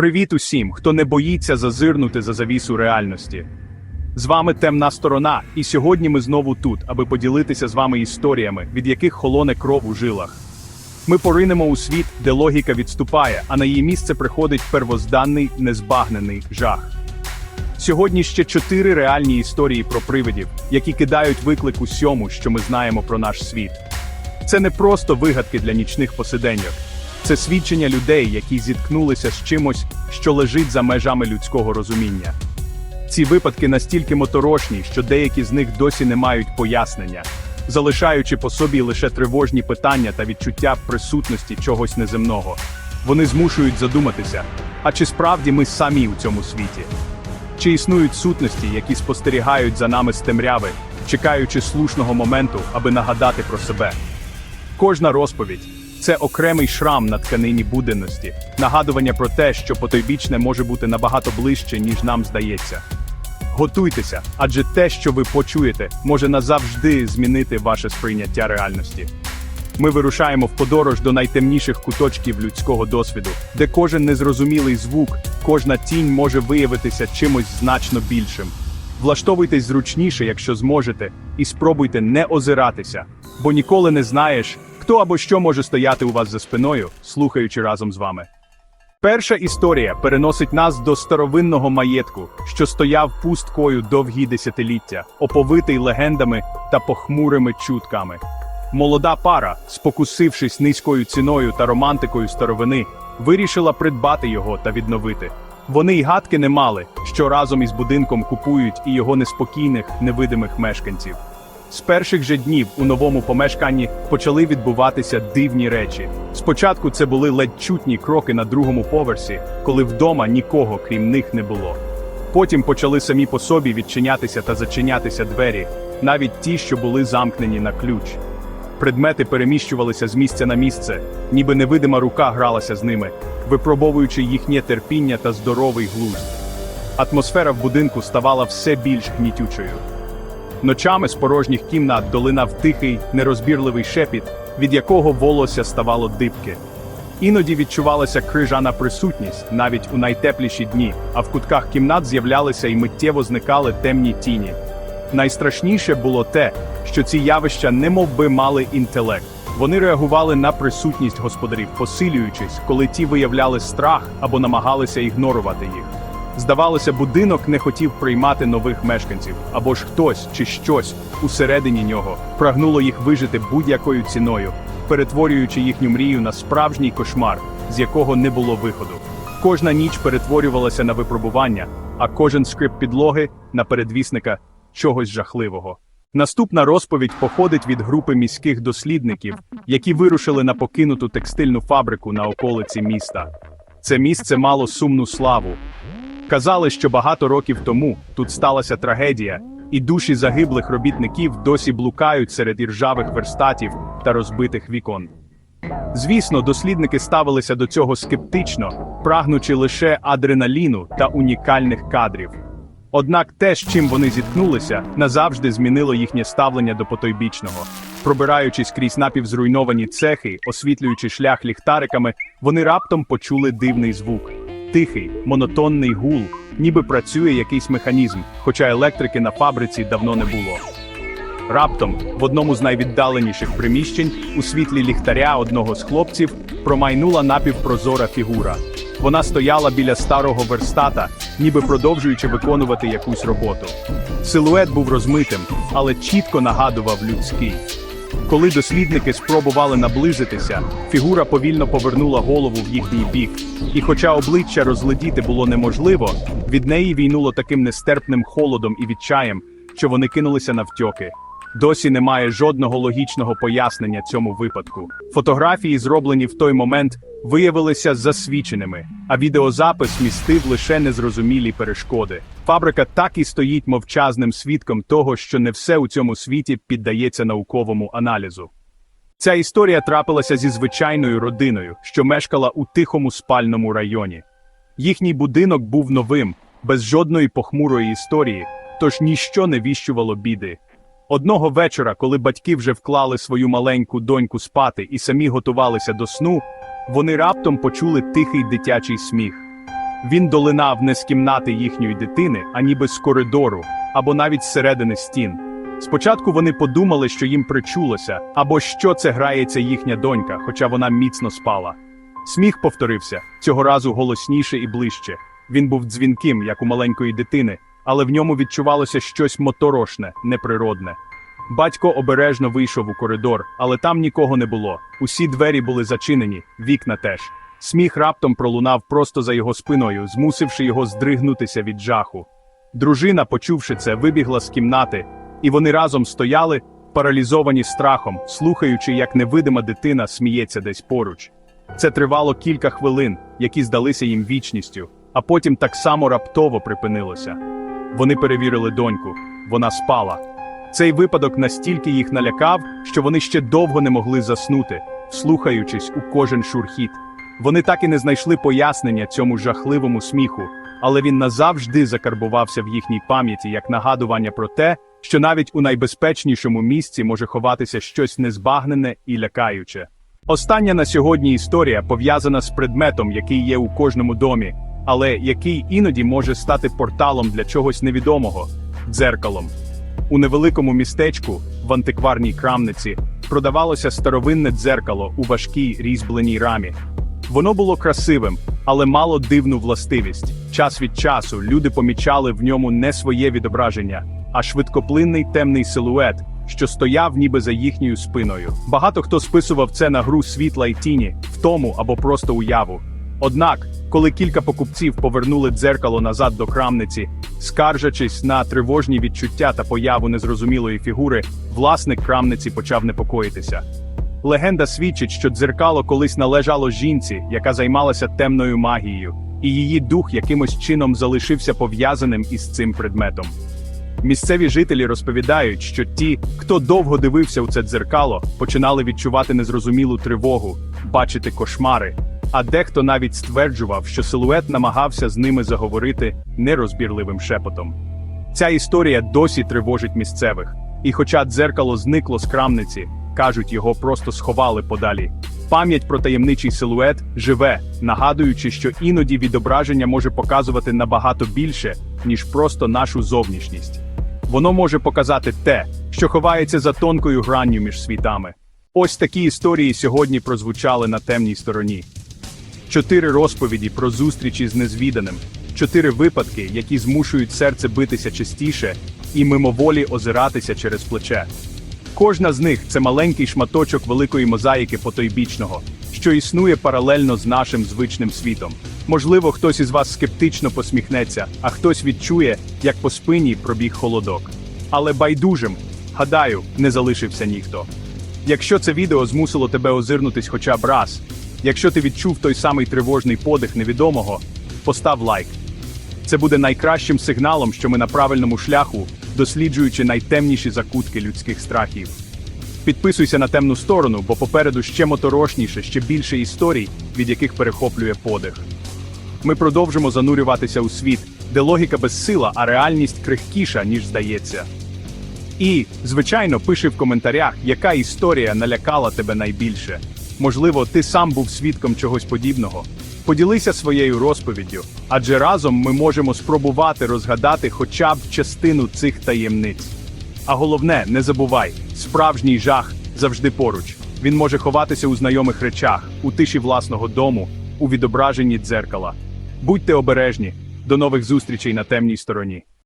Привіт усім, хто не боїться зазирнути за завісу реальності. З вами темна сторона, і сьогодні ми знову тут, аби поділитися з вами історіями, від яких холоне кров у жилах. Ми поринемо у світ, де логіка відступає, а на її місце приходить первозданний незбагнений жах. Сьогодні ще чотири реальні історії про привидів, які кидають виклик усьому, що ми знаємо про наш світ. Це не просто вигадки для нічних посиденьок. Це свідчення людей, які зіткнулися з чимось, що лежить за межами людського розуміння. Ці випадки настільки моторошні, що деякі з них досі не мають пояснення, залишаючи по собі лише тривожні питання та відчуття присутності чогось неземного. Вони змушують задуматися, а чи справді ми самі у цьому світі? Чи існують сутності, які спостерігають за нами з темряви, чекаючи слушного моменту, аби нагадати про себе? Кожна розповідь це окремий шрам на тканині буденності, нагадування про те, що потойбічне може бути набагато ближче, ніж нам здається. Готуйтеся, адже те, що ви почуєте, може назавжди змінити ваше сприйняття реальності. Ми вирушаємо в подорож до найтемніших куточків людського досвіду, де кожен незрозумілий звук, кожна тінь може виявитися чимось значно більшим. Влаштовуйтесь зручніше, якщо зможете, і спробуйте не озиратися, бо ніколи не знаєш, хто або що може стояти у вас за спиною, слухаючи разом з вами. Перша історія переносить нас до старовинного маєтку, що стояв пусткою довгі десятиліття, оповитий легендами та похмурими чутками. Молода пара, спокусившись низькою ціною та романтикою старовини, вирішила придбати його та відновити. Вони й гадки не мали, що разом із будинком купують і його неспокійних, невидимих мешканців. З перших же днів у новому помешканні почали відбуватися дивні речі. Спочатку це були ледь чутні кроки на другому поверсі, коли вдома нікого крім них не було. Потім почали самі по собі відчинятися та зачинятися двері, навіть ті, що були замкнені на ключ. Предмети переміщувалися з місця на місце, ніби невидима рука гралася з ними, випробовуючи їхнє терпіння та здоровий глузд. Атмосфера в будинку ставала все більш гнітючою. Ночами з порожніх кімнат долинав тихий, нерозбірливий шепіт, від якого волосся ставало дибки. Іноді відчувалася крижана присутність навіть у найтепліші дні, а в кутках кімнат з'являлися і миттєво зникали темні тіні. Найстрашніше було те, що ці явища немов би мали інтелект. Вони реагували на присутність господарів, посилюючись, коли ті виявляли страх або намагалися ігнорувати їх. Здавалося, будинок не хотів приймати нових мешканців, або ж хтось чи щось усередині нього прагнуло їх вижити будь-якою ціною, перетворюючи їхню мрію на справжній кошмар, з якого не було виходу. Кожна ніч перетворювалася на випробування, а кожен скрип підлоги на передвісника чогось жахливого. Наступна розповідь походить від групи міських дослідників, які вирушили на покинуту текстильну фабрику на околиці міста. Це місце мало сумну славу. Казали, що багато років тому тут сталася трагедія, і душі загиблих робітників досі блукають серед іржавих верстатів та розбитих вікон. Звісно, дослідники ставилися до цього скептично, прагнучи лише адреналіну та унікальних кадрів. Однак те, з чим вони зіткнулися, назавжди змінило їхнє ставлення до потойбічного. Пробираючись крізь напівзруйновані цехи, освітлюючи шлях ліхтариками, вони раптом почули дивний звук. Тихий, монотонний гул, ніби працює якийсь механізм, хоча електрики на фабриці давно не було. Раптом, в одному з найвіддаленіших приміщень, у світлі ліхтаря одного з хлопців, промайнула напівпрозора фігура. Вона стояла біля старого верстата, ніби продовжуючи виконувати якусь роботу. Силует був розмитим, але чітко нагадував людський. Коли дослідники спробували наблизитися, фігура повільно повернула голову в їхній бік, і хоча обличчя розглядіти було неможливо, від неї війнуло таким нестерпним холодом і відчаєм, що вони кинулися навтьоки. Досі немає жодного логічного пояснення цьому випадку. Фотографії, зроблені в той момент, виявилися засвіченими, а відеозапис містив лише незрозумілі перешкоди. Фабрика так і стоїть мовчазним свідком того, що не все у цьому світі піддається науковому аналізу. Ця історія трапилася зі звичайною родиною, що мешкала у тихому спальному районі. Їхній будинок був новим, без жодної похмурої історії, тож ніщо не віщувало біди. Одного вечора, коли батьки вже вклали свою маленьку доньку спати і самі готувалися до сну, вони раптом почули тихий дитячий сміх. Він долинав не з кімнати їхньої дитини, а ніби з коридору, або навіть зсередини стін. Спочатку вони подумали, що їм причулося, або що це грається їхня донька, хоча вона міцно спала. Сміх повторився, цього разу голосніше і ближче. Він був дзвінким, як у маленької дитини, але в ньому відчувалося щось моторошне, неприродне. Батько обережно вийшов у коридор, але там нікого не було. Усі двері були зачинені, вікна теж. Сміх раптом пролунав просто за його спиною, змусивши його здригнутися від жаху. Дружина, почувши це, вибігла з кімнати, і вони разом стояли, паралізовані страхом, слухаючи, як невидима дитина сміється десь поруч. Це тривало кілька хвилин, які здалися їм вічністю, а потім так само раптово припинилося. Вони перевірили доньку, вона спала. Цей випадок настільки їх налякав, що вони ще довго не могли заснути, вслухаючись у кожен шурхіт. Вони так і не знайшли пояснення цьому жахливому сміху, але він назавжди закарбувався в їхній пам'яті як нагадування про те, що навіть у найбезпечнішому місці може ховатися щось незбагнене і лякаюче. Остання на сьогодні історія пов'язана з предметом, який є у кожному домі, але який іноді може стати порталом для чогось невідомого дзеркалом. У невеликому містечку, в антикварній крамниці, продавалося старовинне дзеркало у важкій різьбленій рамі. Воно було красивим, але мало дивну властивість. Час від часу люди помічали в ньому не своє відображення, а швидкоплинний темний силует, що стояв ніби за їхньою спиною. Багато хто списував це на гру світла й тіні, втому або просто уяву. Однак, коли кілька покупців повернули дзеркало назад до крамниці, скаржачись на тривожні відчуття та появу незрозумілої фігури, власник крамниці почав непокоїтися. Легенда свідчить, що дзеркало колись належало жінці, яка займалася темною магією, і її дух якимось чином залишився пов'язаним із цим предметом. Місцеві жителі розповідають, що ті, хто довго дивився у це дзеркало, починали відчувати незрозумілу тривогу, бачити кошмари, а дехто навіть стверджував, що силует намагався з ними заговорити нерозбірливим шепотом. Ця історія досі тривожить місцевих, і хоча дзеркало зникло з крамниці, кажуть, його просто сховали подалі. Пам'ять про таємничий силует живе, нагадуючи, що іноді відображення може показувати набагато більше, ніж просто нашу зовнішність. Воно може показати те, що ховається за тонкою гранню між світами. Ось такі історії сьогодні прозвучали на темній стороні. Чотири розповіді про зустрічі з незвіданим, чотири випадки, які змушують серце битися частіше і мимоволі озиратися через плече. Кожна з них це маленький шматочок великої мозаїки потойбічного, що існує паралельно з нашим звичним світом. Можливо, хтось із вас скептично посміхнеться, а хтось відчує, як по спині пробіг холодок. Але байдужим, гадаю, не залишився ніхто. Якщо це відео змусило тебе озирнутись хоча б раз, якщо ти відчув той самий тривожний подих невідомого, постав лайк. Це буде найкращим сигналом, що ми на правильному шляху, досліджуючи найтемніші закутки людських страхів. Підписуйся на темну сторону, бо попереду ще моторошніше, ще більше історій, від яких перехоплює подих. Ми продовжимо занурюватися у світ, де логіка безсила, а реальність крихкіша, ніж здається. І, звичайно, пиши в коментарях, яка історія налякала тебе найбільше. Можливо, ти сам був свідком чогось подібного. Поділися своєю розповіддю, адже разом ми можемо спробувати розгадати хоча б частину цих таємниць. А головне, не забувай, справжній жах завжди поруч. Він може ховатися у знайомих речах, у тиші власного дому, у відображенні дзеркала. Будьте обережні, до нових зустрічей на темній стороні.